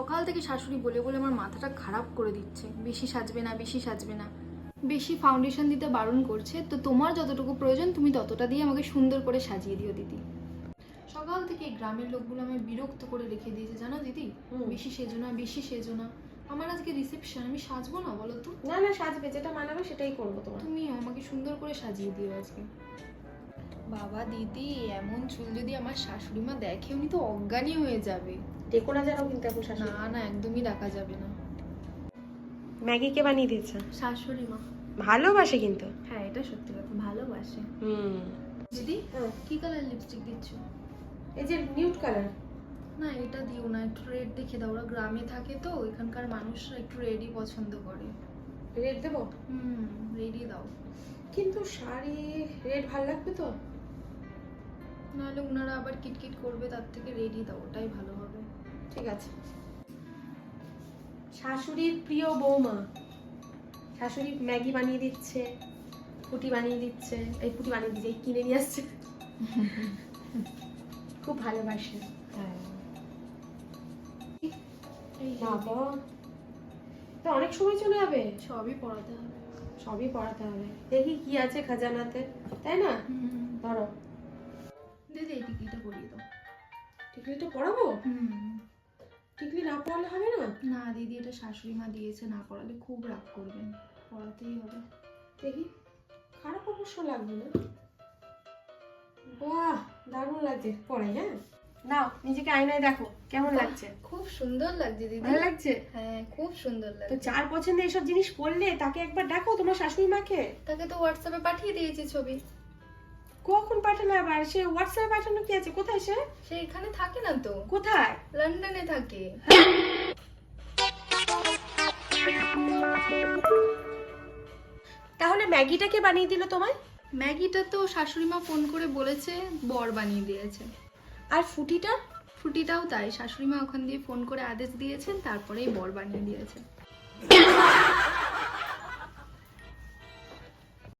সকাল থেকে শাশুড়ি বলে বলে আমার মাথাটা খারাপ করে দিচ্ছে। বেশি সাজবে না বেশি সাজবে না। বেশি ফাউন্ডেশন দিতে বারণ করছে তো তোমার যতটুকু প্রয়োজন তুমি ততটা দিয়ে আমাকে সুন্দর করে সাজিয়ে দিও দিদি। সকাল থেকে গ্রামের লোকগুলো আমায় বিরক্ত করে রেখে দিয়েছে জানো দিদি। বেশি সেজো না বেশি সেজো না। আমার আজকে রিসেপশন আমি সাজবো না বলো তো? না না সাজবে যেটা মানাবে সেটাই করব তোমার। তুমি আমাকে সুন্দর করে সাজিয়ে দিও আজকে। বাবা দিদি এমন চুল যদি আমার শাশুড়ি মা দেখে উনি তো অজ্ঞানী হয়ে যাবে। ডেকোরা যারাও কিন্তু এখন শাশুড়ি। না না একদমই রাখা যাবে না। ম্যাগিকে বানিয়ে দিয়েছে? শাশুড়ি মা। ভালোবাসে কিন্তু। হ্যাঁ এটা সত্যি কথা ভালোবাসে। হুম। দিদি হ্যাঁ। কি কালার লিপস্টিক দিচ্ছ? এই যে নিউট কালার না এটা দিও না একটু রেড দেখে দাও ওরা গ্রামে থাকে তো এখানকার মানুষরা একটু রেডই পছন্দ করে। রেড দেবো? হুম রেডি দাও। কিন্তু শাড়ি রেড ভালো লাগবে তো? নাহলে ওনারা আবার কিটকিট করবে তার থেকে রেডি দাও ওটাই ভালো হবে। ঠিক আছে। শাশুড়ির প্রিয় বৌমা। শাশুড়ি ম্যাগি বানিয়ে দিচ্ছে ফুটি বানিয়ে দিচ্ছে এই ফুটি বানিয়ে দিচ্ছে কিনে নিয়ে আসছে। খুব ভালোবাসে। বাবা। তো অনেক সময় চলে যাবে। সবই পড়াতে হবে। সবই পড়াতে হবে। দেখি কি আছে খাজানাতে তাই না? ধরো। টিকলিটা পড়াবো? হুম। টিকলি না পড়ালে হবে না? না দিদি এটা শাশুড়ি মা দিয়েছে না পড়ালে খুব রাগ করবেন। পড়াতেই হবে। দেখি খারাপ অবশ্য লাগবে না। বাহ দারুণ লাগছে পড়াই হ্যাঁ? নাও নিজেকে আয়নায় দেখো কেমন লাগছে? খুব সুন্দর লাগছে দিদি। ভালো লাগছে? হ্যাঁ খুব সুন্দর তো লাগছে। যার পছন্দের এসব জিনিস পড়লে তাকে একবার দেখো তোমার শাশুড়ি মাকে? তাকে তো হোয়াটসঅ্যাপে পাঠিয়ে দিয়েছি ছবি। কখন পাঠালে আবার? সে হোয়াটসঅ্যাপে পাঠানো কি আছে? কোথায় সে? সে এখানে থাকে না তো। কোথায়? লন্ডনে থাকে। তাহলে ম্যাগিটাকে বানিয়ে দিল তোমায়? ম্যাগিটা তো শাশুড়ি মা ফোন করে বলেছে বর বানিয়ে দিয়েছে। আর ফুটিটা? ফুটিটাও তাই শাশুড়ি মা ওখান দিয়ে ফোন করে আদেশ দিয়েছেন তারপরেই বর বানিয়ে দিয়েছে।